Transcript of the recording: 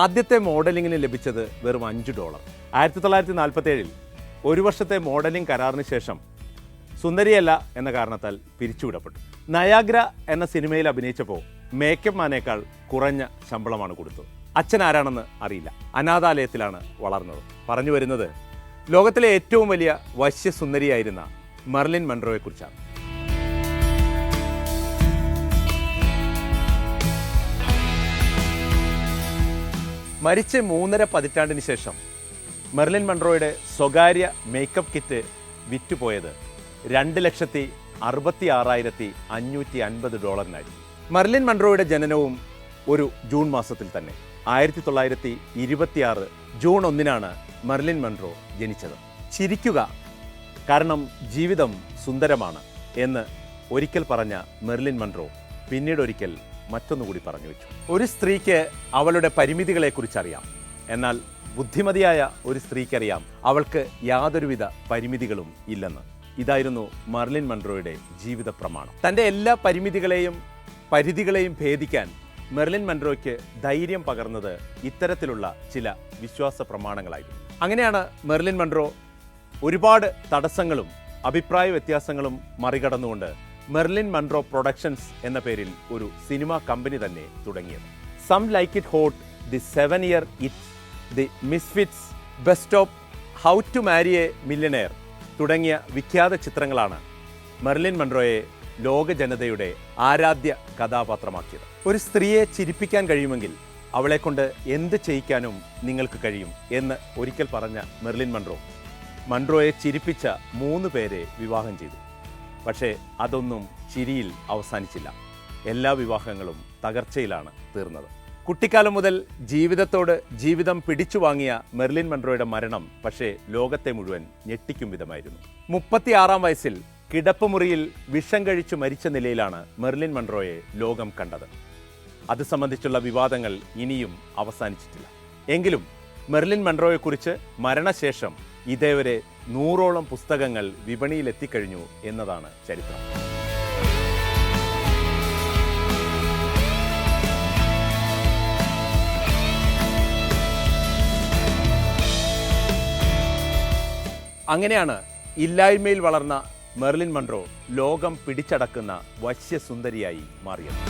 ആദ്യത്തെ മോഡലിങ്ങിന് ലഭിച്ചത് വെറും അഞ്ച് ഡോളർ. ആയിരത്തി തൊള്ളായിരത്തി നാൽപ്പത്തി ഏഴിൽ ഒരു വർഷത്തെ മോഡലിംഗ് കരാറിന് ശേഷം സുന്ദരിയല്ല എന്ന കാരണത്താൽ പിരിച്ചുവിടപ്പെട്ടു. നയാഗ്ര എന്ന സിനിമയിൽ അഭിനയിച്ചപ്പോൾ മേക്കപ്പ് മാനേക്കാൾ കുറഞ്ഞ ശമ്പളമാണ് കൊടുത്തത്. അച്ഛൻ ആരാണെന്ന് അറിയില്ല. അനാഥാലയത്തിലാണ് വളർന്നത്. പറഞ്ഞു വരുന്നത് ലോകത്തിലെ ഏറ്റവും വലിയ വശ്യസുന്ദരിയായിരുന്ന മെർലിൻ മൺട്രോയെക്കുറിച്ചാണ് മരിച്ച് മൂന്നര പതിറ്റാണ്ടിന് ശേഷം മെർലിൻ മൺറോയുടെ സ്വകാര്യ മേക്കപ്പ് കിറ്റ് വിറ്റുപോയത് രണ്ട് ലക്ഷത്തി അറുപത്തി ആറായിരത്തി അഞ്ഞൂറ്റി അൻപത് ഡോളറിനായി. മെർലിൻ മൺറോയുടെ ജനനവും ഒരു ജൂൺ മാസത്തിൽ തന്നെ. ആയിരത്തി തൊള്ളായിരത്തി ഇരുപത്തിയാറ് ജൂൺ ഒന്നിനാണ് മെർലിൻ മൺറോ ജനിച്ചത്. ചിരിക്കുക കാരണം ജീവിതം സുന്ദരമാണ് എന്ന് ഒരിക്കൽ പറഞ്ഞ മെർലിൻ മൺറോ പിന്നീട് ഒരിക്കൽ മറ്റൊന്നുകൂടി പറഞ്ഞു വെച്ചു. ഒരു സ്ത്രീക്ക് അവളുടെ പരിമിതികളെക്കുറിച്ച് അറിയാം എന്നാൽ ബുദ്ധിമതിയായ ഒരു സ്ത്രീക്കറിയാം അവൾക്ക് യാതൊരുവിധ പരിമിതികളും ഇല്ലെന്ന്. ഇതായിരുന്നു മർലിൻ മൺട്രോയുടെ ജീവിത പ്രമാണം. തന്റെ എല്ലാ പരിമിതികളെയും പരിധികളെയും ഭേദിക്കാൻ മെർലിൻ മൺട്രോയ്ക്ക് ധൈര്യം പകർന്നത് ഇത്തരത്തിലുള്ള ചില വിശ്വാസ പ്രമാണങ്ങളായിരുന്നു. അങ്ങനെയാണ് മെർലിൻ മൺട്രോ ഒരുപാട് തടസ്സങ്ങളും അഭിപ്രായ വ്യത്യാസങ്ങളും മറികടന്നുകൊണ്ട് മെർലിൻ മൺട്രോ പ്രൊഡക്ഷൻസ് എന്ന പേരിൽ ഒരു സിനിമാ കമ്പനി തന്നെ തുടങ്ങിയത്. Some Like It Hot The Seven Year Itch The Misfits Best of How to Marry a Millionaire തുടങ്ങിയ വിഖ്യാത ചിത്രങ്ങളാണ് മെർലിൻ മൺട്രോയെ ലോക ജനതയുടെ ആരാധ്യ കഥാപാത്രമാക്കിയത്. ഒരു സ്ത്രീയെ ചിരിപ്പിക്കാൻ കഴിയുമെങ്കിൽ അവളെക്കൊണ്ട് എന്ത് ചെയ്യിക്കാനും നിങ്ങൾക്ക് കഴിയും എന്ന് ഒരിക്കൽ പറഞ്ഞ മെർലിൻ മൺട്രോ മൺട്രോയെ ചിരിപ്പിച്ച മൂന്ന് പേരെ വിവാഹം ചെയ്തു. പക്ഷേ അതൊന്നും ചിരിയിൽ അവസാനിച്ചില്ല. എല്ലാ വിവാഹങ്ങളും തകർച്ചയിലാണ് തീർന്നത്. കുട്ടിക്കാലം മുതൽ ജീവിതത്തോട് ജീവിതം പിടിച്ചു വാങ്ങിയ മെർലിൻ മൺട്രോയുടെ മരണം പക്ഷേ ലോകത്തെ മുഴുവൻ ഞെട്ടിക്കും വിധമായിരുന്നു. മുപ്പത്തിയാറാം വയസ്സിൽ കിടപ്പുമുറിയിൽ വിഷം കഴിച്ചു മരിച്ച നിലയിലാണ് മെർലിൻ മൺട്രോയെ ലോകം കണ്ടത്. അത് സംബന്ധിച്ചുള്ള വിവാദങ്ങൾ ഇനിയും അവസാനിച്ചിട്ടില്ല. എങ്കിലും മെർലിൻ മൺട്രോയെക്കുറിച്ച് മരണശേഷം ഇതേവരെ നൂറോളം പുസ്തകങ്ങൾ വിപണിയിലെത്തിക്കഴിഞ്ഞു എന്നതാണ് ചരിത്രം. അങ്ങനെയാണ് ഇല്ലായ്മയിൽ വളർന്ന മെർലിൻ മൺട്രോ ലോകം പിടിച്ചടക്കുന്ന വശ്യസുന്ദരിയായി മാറിയത്.